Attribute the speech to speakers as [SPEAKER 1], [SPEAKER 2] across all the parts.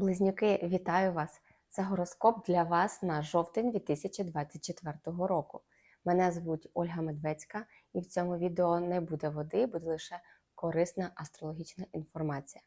[SPEAKER 1] Близнюки, вітаю вас! Це гороскоп для вас на жовтень 2024 року. Мене звуть Ольга Медведська, і в цьому відео не буде води, буде лише корисна астрологічна інформація.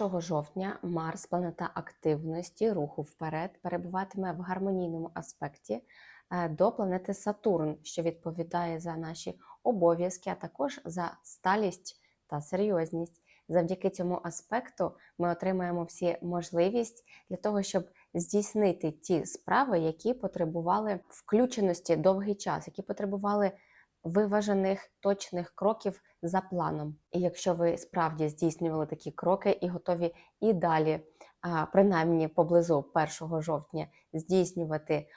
[SPEAKER 1] 1 жовтня Марс, планета активності, руху вперед, перебуватиме в гармонійному аспекті е, до планети Сатурн, що відповідає за наші обов'язки, а також за сталість та серйозність. Завдяки цьому аспекту ми отримаємо всі можливість для того, щоб здійснити ті справи, які потребували включеності довгий час, які потребували виважених точних кроків за планом. І якщо ви справді здійснювали такі кроки і готові і далі, принаймні поблизу 1 жовтня, здійснювати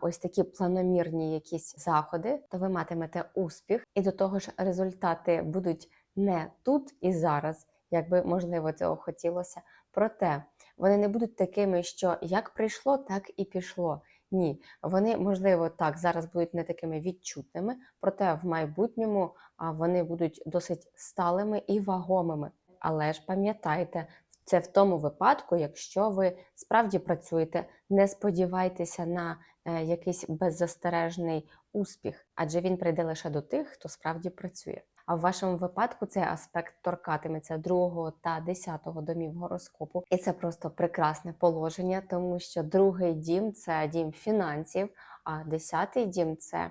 [SPEAKER 1] ось такі планомірні якісь заходи, то ви матимете успіх, і до того ж результати будуть не тут і зараз як би можливо цього хотілося. Проте вони не будуть такими, що як прийшло, так і пішло. Ні, вони, можливо, так зараз будуть не такими відчутними, проте в майбутньому вони будуть досить сталими і вагомими. Але ж пам'ятайте, це в тому випадку, якщо ви справді працюєте, не сподівайтеся на е, якийсь беззастережний успіх, адже він прийде лише до тих, хто справді працює. А в вашому випадку цей аспект торкатиметься другого та десятого домів гороскопу, і це просто прекрасне положення, тому що другий дім це дім фінансів, а десятий дім це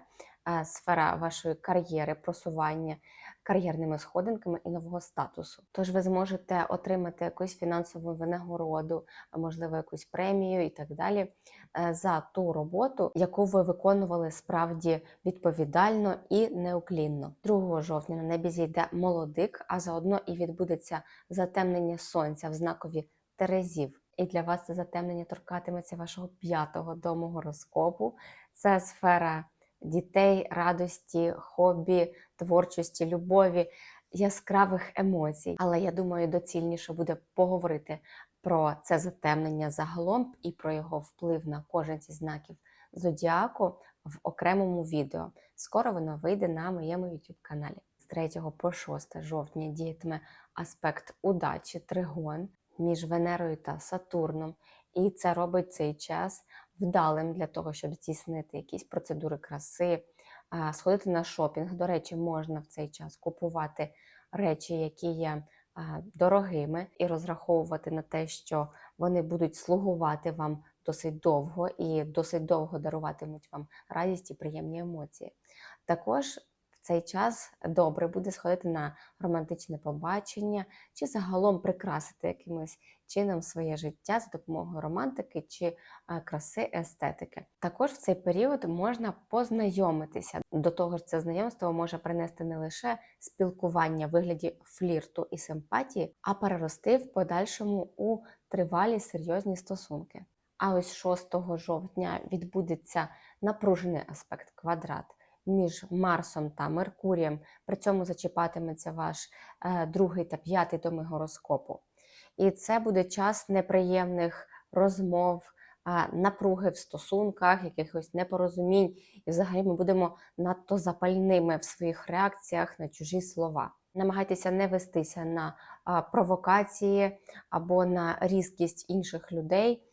[SPEAKER 1] е, сфера вашої кар'єри, просування кар'єрними сходинками і нового статусу. Тож ви зможете отримати якусь фінансову винагороду, можливо, якусь премію і так далі е, за ту роботу, яку ви виконували справді відповідально і неуклінно. 2 жовтня на небі зійде молодик, а заодно і відбудеться затемнення сонця в знакові Терезів. І для вас це затемнення торкатиметься вашого п'ятого дому гороскопу. Це сфера дітей, радості, хобі, творчості, любові, яскравих емоцій. Але я думаю, доцільніше буде поговорити про це затемнення загалом і про його вплив на кожен зі знаків зодіаку в окремому відео. Скоро воно вийде на моєму YouTube каналі. З 3 по 6 жовтня діятиме аспект удачі, тригон між Венерою та Сатурном. І це робить цей час вдалим для того, щоб здійснити якісь процедури краси, сходити на шопінг. До речі, можна в цей час купувати речі, які є дорогими, і розраховувати на те, що вони будуть слугувати вам досить довго і досить довго даруватимуть вам радість і приємні емоції. Також цей час добре буде сходити на романтичне побачення, чи загалом прикрасити якимось чином своє життя за допомогою романтики чи е, краси естетики. Також в цей період можна познайомитися. До того ж, це знайомство може принести не лише спілкування в вигляді флірту і симпатії, а перерости в подальшому у тривалі серйозні стосунки. А ось 6 жовтня відбудеться напружений аспект квадрат між Марсом та Меркурієм. При цьому зачіпатиметься ваш е, другий та п'ятий доми гороскопу. І це буде час неприємних розмов, напруги в стосунках, якихось непорозумінь. І взагалі ми будемо надто запальними в своїх реакціях на чужі слова. Намагайтеся не вестися на провокації або на різкість інших людей.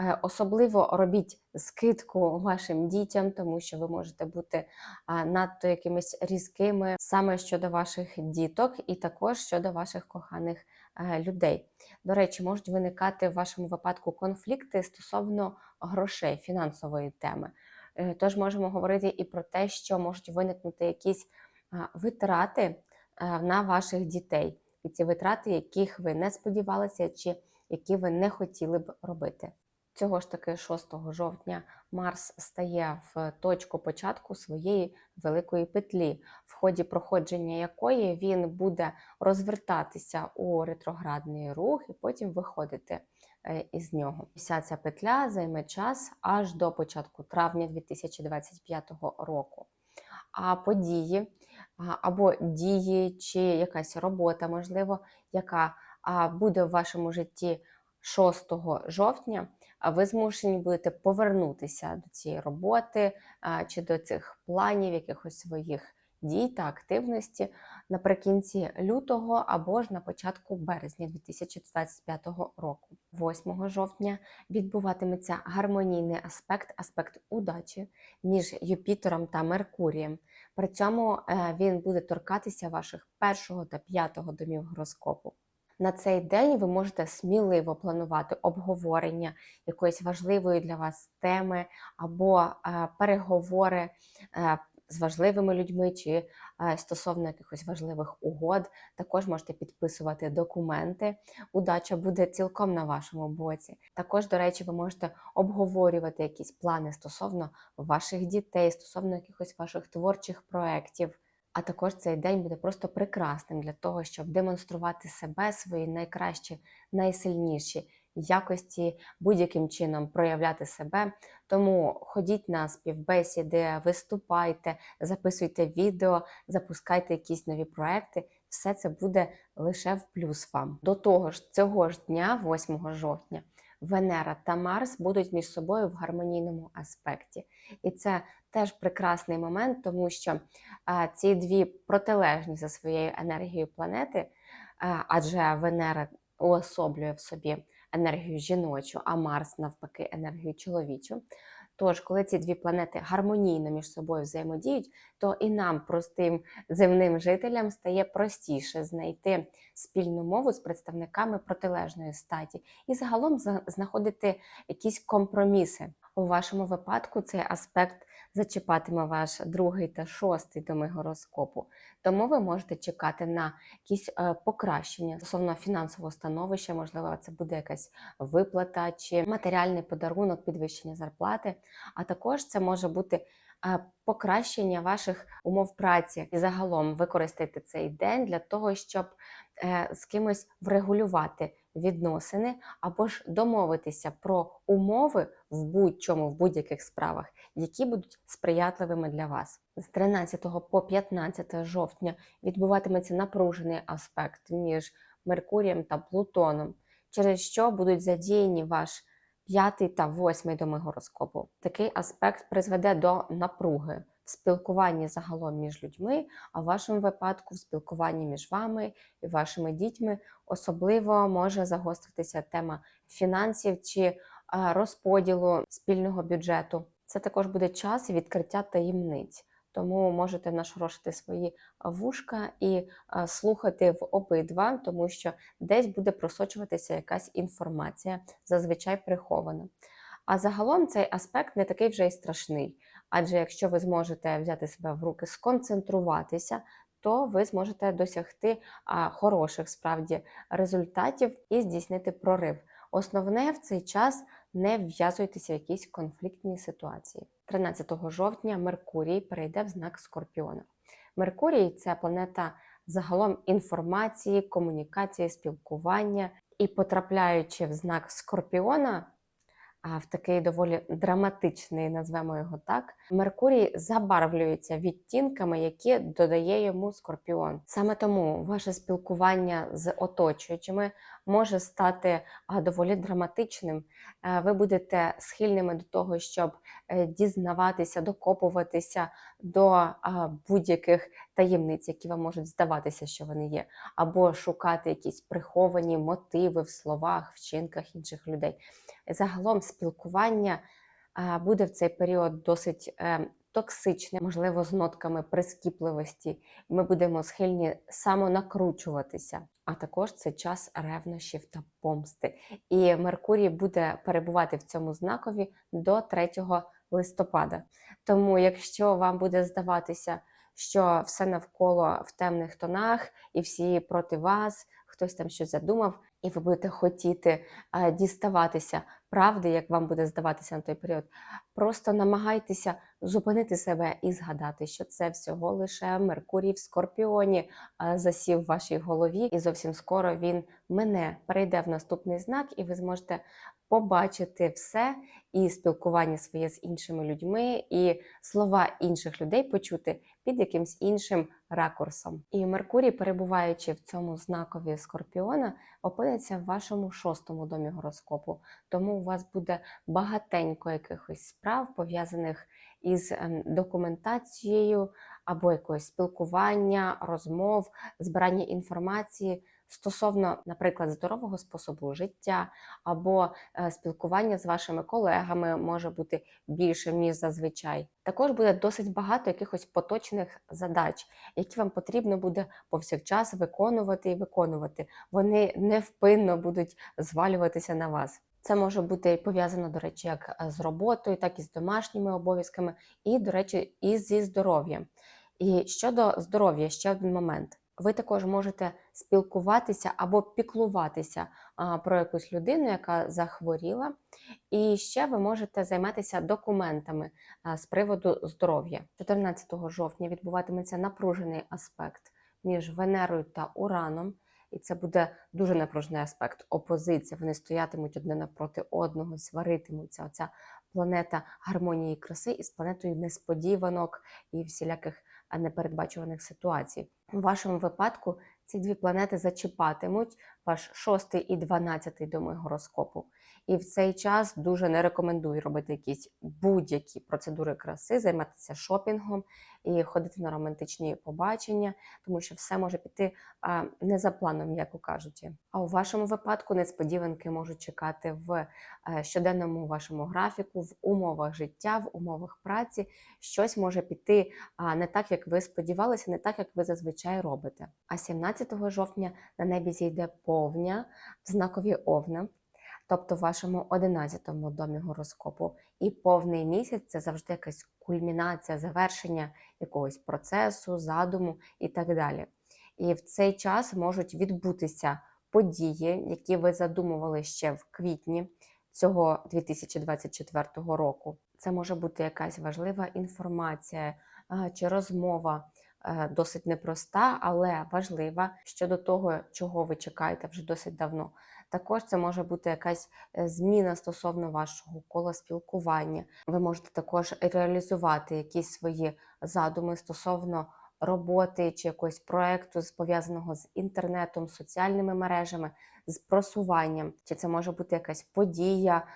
[SPEAKER 1] Е, особливо робіть скидку вашим дітям, тому що ви можете бути надто якимись різкими саме щодо ваших діток, і також щодо ваших коханих е, людей. До речі, можуть виникати в вашому випадку конфлікти стосовно грошей, фінансової теми. Е, тож можемо говорити і про те, що можуть виникнути якісь витрати на ваших дітей, і ці витрати, яких ви не сподівалися, чи які ви не хотіли б робити. Цього ж таки 6 жовтня Марс стає в точку початку своєї великої петлі, в ході проходження якої він буде розвертатися у ретроградний рух і потім виходити е, із нього. Вся ця петля займе час аж до початку травня 2025 року. А події або дії, чи якась робота, можливо, яка буде в вашому житті 6 жовтня ви змушені будете повернутися до цієї роботи чи до цих планів, якихось своїх дій та активності наприкінці лютого або ж на початку березня 2025 року. 8 жовтня відбуватиметься гармонійний аспект, аспект удачі між Юпітером та Меркурієм. При цьому е, він буде торкатися ваших першого та п'ятого домів гороскопу. На цей день ви можете сміливо планувати обговорення якоїсь важливої для вас теми або е, переговори е, з важливими людьми чи е, стосовно якихось важливих угод. Також можете підписувати документи. Удача буде цілком на вашому боці. Також, до речі, ви можете обговорювати якісь плани стосовно ваших дітей, стосовно якихось ваших творчих проєктів. А також цей день буде просто прекрасним для того, щоб демонструвати себе, свої найкращі, найсильніші якості, будь-яким чином проявляти себе. Тому ходіть на співбесіди, виступайте, записуйте відео, запускайте якісь нові проекти. Все це буде лише в плюс вам. До того ж, цього ж дня, 8 жовтня, Венера та Марс будуть між собою в гармонійному аспекті. І це теж прекрасний момент, тому що ці дві протилежні за своєю енергією планети, адже Венера уособлює в собі енергію жіночу, а Марс, навпаки, енергію чоловічу. Тож, коли ці дві планети гармонійно між собою взаємодіють, то і нам, простим земним жителям, стає простіше знайти спільну мову з представниками протилежної статі і загалом знаходити якісь компроміси. У вашому випадку цей аспект зачіпатиме ваш другий та шостий доми гороскопу. Тому ви можете чекати на якісь е, покращення стосовно фінансового становища, можливо, це буде якась виплата чи матеріальний подарунок, підвищення зарплати. А також це може бути е, покращення ваших умов праці і загалом використати цей день для того, щоб е, з кимось врегулювати відносини або ж домовитися про умови в будь-чому, в будь-яких справах, які будуть сприятливими для вас. З 13 по 15 жовтня відбуватиметься напружений аспект між Меркурієм та Плутоном, через що будуть задіяні ваш п'ятий та восьмий доми гороскопу. Такий аспект призведе до напруги спілкуванні загалом між людьми, а в вашому випадку в спілкуванні між вами і вашими дітьми особливо може загостритися тема фінансів чи розподілу спільного бюджету. Це також буде час відкриття таємниць. Тому можете нашорошити свої вушка і слухати в обидва, тому що десь буде просочуватися якась інформація, зазвичай прихована. А загалом цей аспект не такий вже й страшний. Адже якщо ви зможете взяти себе в руки, сконцентруватися, то ви зможете досягти хороших справді результатів і здійснити прорив. Основне в цей час не вв'язуйтеся в якісь конфліктні ситуації. 13 жовтня Меркурій перейде в знак Скорпіона. Меркурій це планета загалом інформації, комунікації, спілкування. І потрапляючи в знак Скорпіона, в такий доволі драматичний, назвемо його так, Меркурій забарвлюється відтінками, які додає йому скорпіон. Саме тому ваше спілкування з оточуючими може стати доволі драматичним. Е, ви будете схильними до того, щоб е, дізнаватися, докопуватися до будь-яких таємниць, які вам можуть здаватися, що вони є, або шукати якісь приховані мотиви в словах, вчинках інших людей. Загалом спілкування буде в цей період досить е, токсичне, можливо, з нотками прискіпливості. Ми будемо схильні самонакручуватися. А також це час ревнощів та помсти. І Меркурій буде перебувати в цьому знакові до 3 листопада. Тому, якщо вам буде здаватися, що все навколо в темних тонах і всі проти вас, хтось там щось задумав, і ви будете хотіти діставатися правди, як вам буде здаватися на той період. Просто намагайтеся зупинити себе і згадати, що це всього лише Меркурій в Скорпіоні засів в вашій голові, і зовсім скоро він мене перейде в наступний знак, і ви зможете побачити все і спілкування своє з іншими людьми, і слова інших людей почути під якимсь іншим ракурсом. І Меркурій, перебуваючи в цьому знакові Скорпіона, опиниться в вашому шостому домі гороскопу. Тому у вас буде багатенько якихось справ, пов'язаних із ем, документацією або якогось спілкування, розмов, збирання інформації стосовно, наприклад, здорового способу життя або е, спілкування з вашими колегами може бути більшим, ніж зазвичай. Також буде досить багато якихось поточних задач, які вам потрібно буде повсякчас виконувати і виконувати. Вони невпинно будуть звалюватися на вас. Це може бути пов'язано, до речі, як е, з роботою, так і з домашніми обов'язками, і, до речі, і зі здоров'ям. І щодо здоров'я, ще один момент. Ви також можете спілкуватися або піклуватися про якусь людину, яка захворіла, і ще ви можете займатися документами з приводу здоров'я. 14 жовтня відбуватиметься напружений аспект між Венерою та Ураном. І це буде дуже напружений аспект. Опозиція. Вони стоятимуть одне навпроти одного, сваритимуться. Оця планета гармонії і краси із планетою несподіванок і всіляких а, непередбачуваних ситуацій. У вашому випадку ці дві планети зачіпатимуть ваш шостий і дванадцятий доми гороскопу. І в цей час дуже не рекомендую робити якісь будь-які процедури краси, займатися шопінгом і ходити на романтичні побачення, тому що все може піти а, не за планом, як кажучи. А у вашому випадку несподіванки можуть чекати в е, щоденному вашому графіку, в умовах життя, в умовах праці. Щось може піти а, не так, як ви сподівалися, не так, як ви зазвичай робите. А 17 жовтня на небі зійде повня в знакові Овна тобто в вашому 11-му домі гороскопу. І повний місяць це завжди якась кульмінація, завершення якогось процесу, задуму і так далі. І в цей час можуть відбутися події, які ви задумували ще в квітні цього 2024 року. Це може бути якась важлива інформація чи розмова. Е, досить непроста, але важлива щодо того, чого ви чекаєте вже досить давно. Також це може бути якась е, зміна стосовно вашого кола спілкування. Ви можете також реалізувати якісь свої задуми стосовно роботи чи якогось проекту, пов'язаного з інтернетом, соціальними мережами, з просуванням. Чи це може бути якась подія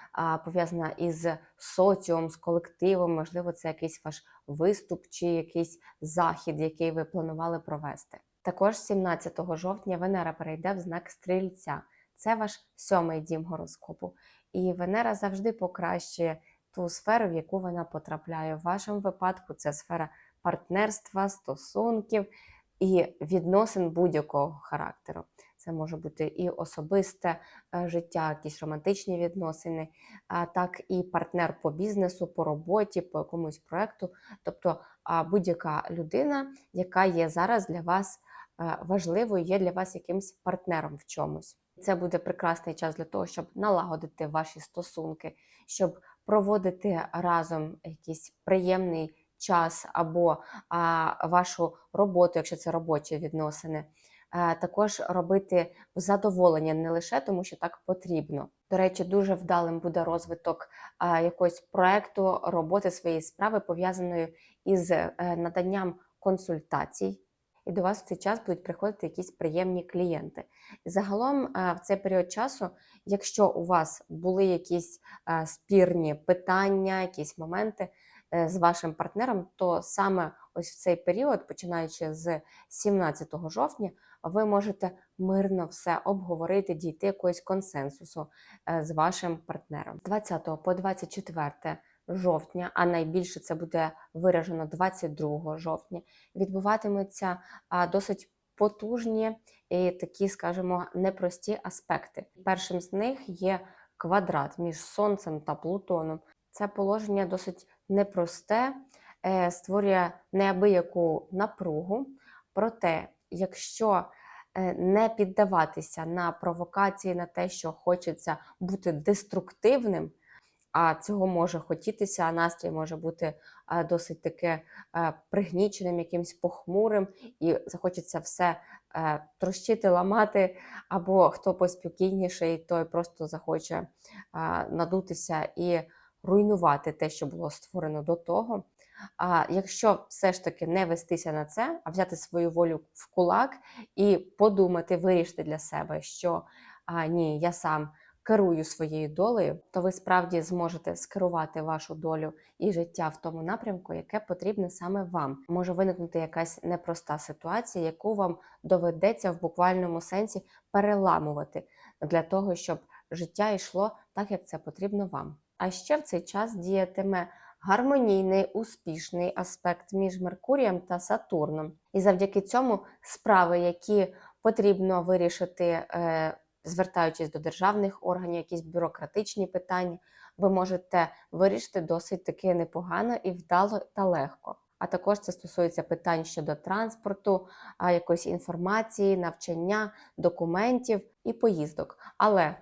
[SPEAKER 1] пов'язана із соціумом, з колективом, можливо, це якийсь ваш виступ чи якийсь захід, який ви планували провести. Також 17 жовтня Венера перейде в знак стрільця. Це ваш сьомий дім гороскопу. І Венера завжди покращує ту сферу, в яку вона потрапляє. В вашому випадку це сфера партнерства, стосунків і відносин будь-якого характеру. Це може бути і особисте е, життя, якісь романтичні відносини, а так і партнер по бізнесу, по роботі, по якомусь проекту, тобто будь-яка людина, яка є зараз для вас е, важливою, є для вас якимсь партнером в чомусь. Це буде прекрасний час для того, щоб налагодити ваші стосунки, щоб проводити разом якийсь приємний час або вашу роботу, якщо це робочі відносини. Е, також робити задоволення не лише тому, що так потрібно. До речі, дуже вдалим буде розвиток якогось проекту роботи своєї справи, пов'язаної із е, наданням консультацій і до вас в цей час будуть приходити якісь приємні клієнти. І загалом, е, в цей період часу, якщо у вас були якісь спірні питання, якісь моменти з вашим партнером, то саме ось в цей період, починаючи з 17 жовтня, ви можете мирно все обговорити, дійти якогось консенсусу з вашим партнером. З 20 по 24 жовтня, а найбільше це буде виражено 22 жовтня, відбуватимуться досить потужні і такі, скажімо, непрості аспекти. Першим з них є квадрат між Сонцем та Плутоном. Це положення досить непросте, е, створює неабияку напругу. Проте, якщо е, не піддаватися на провокації, на те, що хочеться бути деструктивним, а цього може хотітися, а настрій може бути е, досить таке пригніченим, якимсь похмурим, і захочеться все трощити, ламати, або хто поспокійніший, той просто захоче надутися і руйнувати те, що було створено до того. А якщо все ж таки не вестися на це, а взяти свою волю в кулак і подумати, вирішити для себе, що а, ні, я сам керую своєю долею, то ви справді зможете скерувати вашу долю і життя в тому напрямку, яке потрібне саме вам. Може виникнути якась непроста ситуація, яку вам доведеться в буквальному сенсі переламувати для того, щоб життя йшло так, як це потрібно вам. А ще в цей час діятиме гармонійний, успішний аспект між Меркурієм та Сатурном. І завдяки цьому справи, які потрібно вирішити, е, звертаючись до державних органів, якісь бюрократичні питання, ви можете вирішити досить таки непогано і вдало та легко. А також це стосується питань щодо транспорту, якоїсь інформації, навчання, документів і поїздок. Але,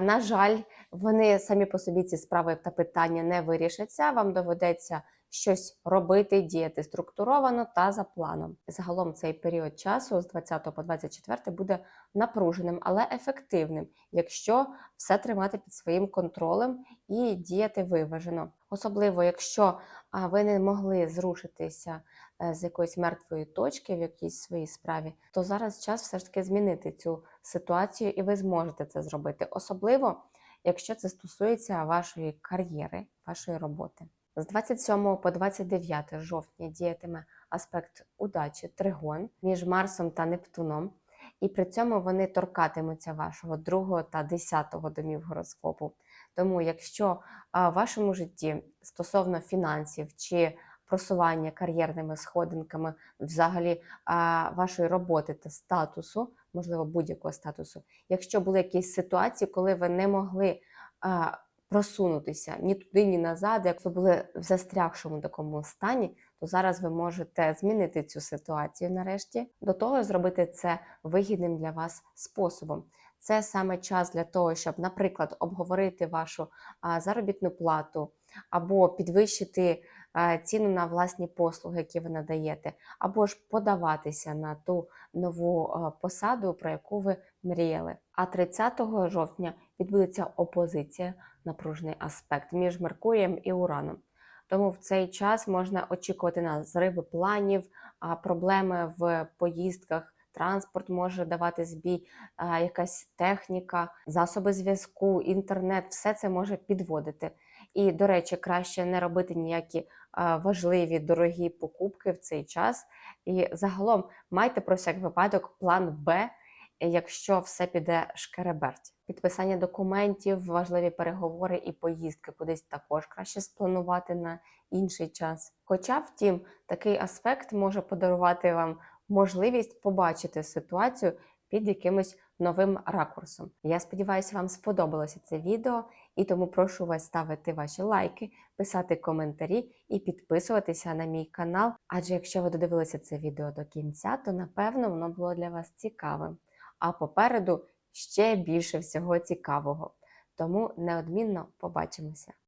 [SPEAKER 1] на жаль, вони самі по собі ці справи та питання не вирішаться. Вам доведеться щось робити, діяти структуровано та за планом. Загалом цей період часу з 20 по 24 буде напруженим, але ефективним, якщо все тримати під своїм контролем і діяти виважено. Особливо, якщо ви не могли зрушитися е, з якоїсь мертвої точки в якійсь своїй справі, то зараз час все ж таки змінити цю ситуацію, і ви зможете це зробити. Особливо, якщо це стосується вашої кар'єри, вашої роботи. З 27 по 29 жовтня діятиме аспект удачі тригон між Марсом та Нептуном, і при цьому вони торкатимуться вашого другого та десятого домів гороскопу. Тому, якщо в вашому житті стосовно фінансів чи просування кар'єрними сходинками, взагалі вашої роботи та статусу, можливо, будь-якого статусу, якщо були якісь ситуації, коли ви не могли а, просунутися ні туди, ні назад, як ви були в застрягшому такому стані, то зараз ви можете змінити цю ситуацію нарешті, до того зробити це вигідним для вас способом. Це саме час для того, щоб, наприклад, обговорити вашу заробітну плату або підвищити ціну на власні послуги, які ви надаєте, або ж подаватися на ту нову посаду, про яку ви мріяли. А 30 жовтня відбудеться опозиція, напружений аспект між Меркурієм і Ураном. Тому в цей час можна очікувати на зриви планів, проблеми в поїздках. Транспорт може давати збій, а, якась техніка, засоби зв'язку, інтернет, все це може підводити. І, до речі, краще не робити ніякі важливі дорогі покупки в цей час. І загалом майте про всяк випадок план Б, якщо все піде шкереберть. Підписання документів, важливі переговори і поїздки кудись також краще спланувати на інший час. Хоча, втім, такий аспект може подарувати вам можливість побачити ситуацію під якимось новим ракурсом. Я сподіваюся, вам сподобалося це відео, і тому прошу вас ставити ваші лайки, писати коментарі і підписуватися на мій канал. Адже якщо ви додивилися це відео до кінця, то напевно воно було для вас цікавим. А попереду ще більше всього цікавого. Тому неодмінно побачимося.